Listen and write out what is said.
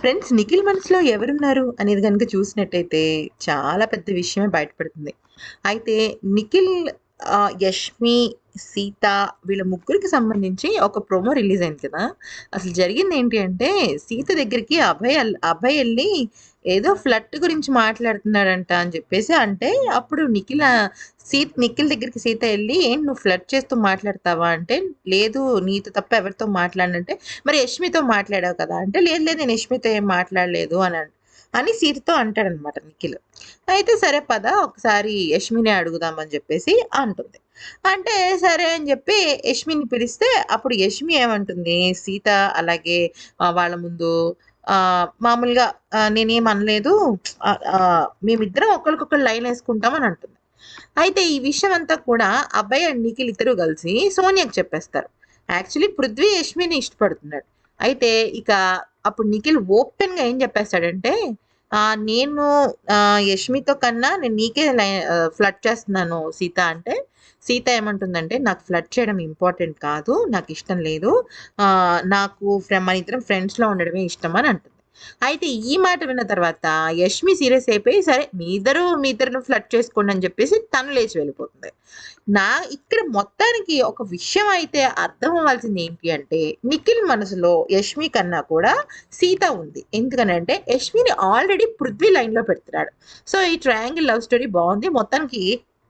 Friends Nikhil మనసులో ఎవరున్నారు అనేది కనుక చూసినట్టయితే చాలా పెద్ద విషయమే బయటపడుతుంది. అయితే నిఖిల్ యష్మి సీత వీళ్ళ ముగ్గురికి సంబంధించి ఒక ప్రోమో రిలీజ్ అయింది కదా. అసలు జరిగింది ఏంటి అంటే సీత దగ్గరికి అభయ్ అభయ్ వెళ్ళి ఏదో ఫ్లట్ గురించి మాట్లాడుతున్నాడంట అని చెప్పేసి అంటే అప్పుడు నిఖిల సీత నిఖిల్ దగ్గరికి సీత వెళ్ళి ఏం నువ్వు ఫ్లట్ చేస్తూ మాట్లాడతావా? అంటే లేదు నీతో తప్ప ఎవరితో మాట్లాడినంటే మరి యష్మితో మాట్లాడావు కదా? అంటే లేదు లేదు నేను యష్మితో ఏం మాట్లాడలేదు అని అని సీతతో అంటాడనమాట నిఖిల్. అయితే సరే పద ఒకసారి యష్మిని అడుగుదామని చెప్పేసి అంటుంది. అంటే సరే అని చెప్పి యష్మిని పిలిస్తే అప్పుడు యష్మి ఏమంటుంది? సీత అలాగే వాళ్ళ ముందు మామూలుగా నేనేం అనలేదు. మేమిద్దరం ఒకరికొకరు లైన్ వేసుకుంటామని అంటుంది. అయితే ఈ విషయం అంతా కూడా అబ్బాయి అండ్ నిఖిల్ ఇద్దరు కలిసి సోనియాకి చెప్పేస్తారు. యాక్చువల్లీ పృథ్వీ యష్మిని ఇష్టపడుతున్నాడు. అయితే ఇక అప్పుడు నిఖిల్ ఓపెన్గా ఏం చెప్పేస్తాడంటే నేను యష్మితో కన్నా నేను నీకే ఫ్లడ్ చేస్తున్నాను సీత అంటే సీత ఏమంటుందంటే నాకు ఫ్లడ్ చేయడం ఇంపార్టెంట్ కాదు నాకు ఇష్టం లేదు. నాకు మన ఇద్దరం ఫ్రెండ్స్లో ఉండడమే ఇష్టం అని అంటుంది. అయితే ఈ మాట విన్న తర్వాత యష్మి సీరియస్ అయిపోయి సరే మీ ఇద్దరు మీ ఇద్దరు ఫ్లట్ చేసుకోండి అని చెప్పేసి తను లేచి వెళ్ళిపోతుంది. నా ఇక్కడ మొత్తానికి ఒక విషయం అయితే అర్థం అవ్వాల్సింది ఏంటి అంటే నిఖిల్ మనసులో యష్మి కన్నా కూడా సీత ఉంది. ఎందుకనంటే యష్మిని ఆల్రెడీ పృథ్వీ లైన్లో పెడుతున్నాడు. సో ఈ ట్రయాంగిల్ లవ్ స్టోరీ బాగుంది. మొత్తానికి